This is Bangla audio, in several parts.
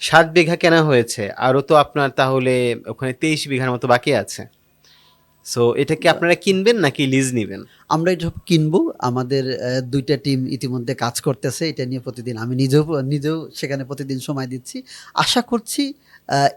ষাট বিঘা কেনা হয়েছে, আরও তো আপনার তাহলে ওখানে তেইশ বিঘার মতো বাকি আছে। সো এটা কি আপনারা কিনবেন নাকি লিজ নেবেন? আমরা এটা কিনবো, আমাদের দুইটা টিম ইতিমধ্যে কাজ করতেছে, এটা নিয়ে প্রতিদিন আমি নিজেও নিজেও সেখানে প্রতিদিন সময় দিচ্ছি। আশা করছি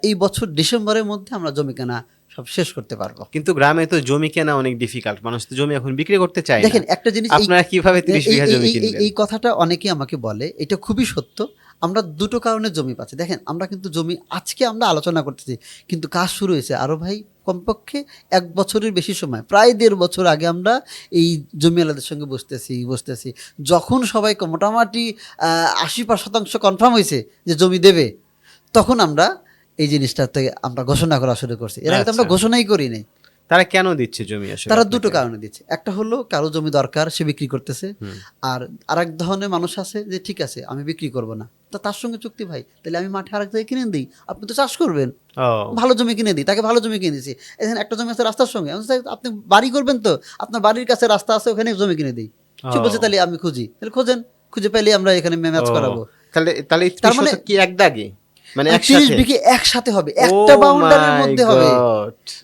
এই বছর ডিসেম্বরের মধ্যে আমরা জমি কেনা সব শেষ করতে পারব। কিন্তু গ্রামে তো জমি কেনা অনেক ডিফিকাল্ট মানুষ তো জমি এখন বিক্রি করতে চায় দেখেন একটা জিনিস আপনারা কীভাবে তিরিশ এই- বিঘা জমি কিনবেন? এই কথাটা অনেকেই আমাকে বলে এটা খুবই সত্য। আমরা দুটো কারণে জমি পাচ্ছি। দেখেন আমরা কিন্তু জমি আজকে আমরা আলোচনা করতেছি কিন্তু কাজ শুরু হয়েছে। আরও ভাই কমপক্ষে এক বছরের বেশি সময় প্রায় দেড় বছর আগে আমরা এই জমি আলাদের সঙ্গে বসতেছি বসতেছি। যখন সবাই মোটামুটি আশি শতাংশ কনফার্ম হয়েছে যে জমি দেবে তখন আমরা এই জিনিসটাতে আমরা ঘোষণা করা শুরু করছি। এর আগে তো আমরা আচ্ছা। ঘোষণাই করি নাই। তারা কেন দিচ্ছে জমি আসলে তারা দুটো কারণে দিচ্ছে। একটা হলো কারও জমি দরকার সে বিক্রি করতেছে। আর আরেক ধরনের মানুষ আছে যে ঠিক আছে আমি বিক্রি করব না। তা তার সঙ্গে চুক্তি ভাই তাহলে আমি মাঠে আরেক জায়গায় কিনে দিই। আপনি তো চাষ করবেন। ভালো জমি কিনে দিই তাকে ভালো জমি কিনে দিচ্ছি এখানে একটা জমি আছে রাস্তার সঙ্গে। আপনি বাড়ি করবেন তো? আপনার বাড়ির কাছে রাস্তা আছে ওখানে জমি কিনে দিই। সে। বলছে তাহলে আমি খুঁজি। তাহলে খোঁজেন। খুঁজে পেলে আমরা এখানে ম্যাচ করাবো। তাহলে তাহলে তার মানে কি এক দাগে মানে তিরিশ একসাথে। বিঘে একসাথে হবে একটা Oh বাউন্ডারির মধ্যে হবে।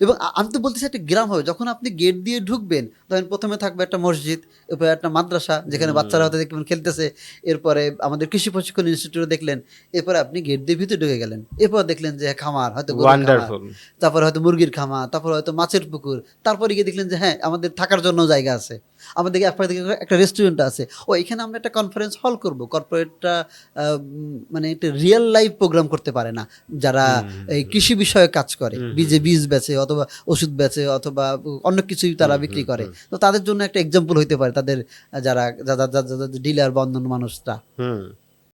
এবং আমি তো বলতেছি একটা গ্রাম হবে যখন আপনি গেট দিয়ে ঢুকবেন ধরেন প্রথমে থাকবে একটা মসজিদ এরপরে একটা মাদ্রাসা যেখানে বাচ্চারা হয়তো দেখবেন খেলতেছে এরপরে আমাদের কৃষি প্রশিক্ষণ ইনস্টিটিউট দেখলেন এরপরে আপনি গেট দিয়ে ভিতরে ঢুকে গেলেন। এরপর দেখলেন যে খামার হয়তো তারপরে হয়তো মুরগির খামার তারপর হয়তো মাছের পুকুর তারপরে গিয়ে দেখলেন যে হ্যাঁ আমাদের থাকার জন্য জায়গা আছে। আমাদের দিকে একটা রেস্টুরেন্ট আছে। ও এখানে আমরা একটা কনফারেন্স হল করব। কর্পোরেটটা মানে একটা রিয়েল লাইফ প্রোগ্রাম করতে পারে না। যারা এই কৃষি বিষয়ে কাজ করে। বীজে বীজ বেচে অথবা ওষুধ বেচে অথবা অন্য কিছুই তারা বিক্রি করে। তো তাদের জন্য একটা এক্সাম্পল হইতে পারে। তাদের যারা যাদের ডিলার বন্ধন মানুষরা।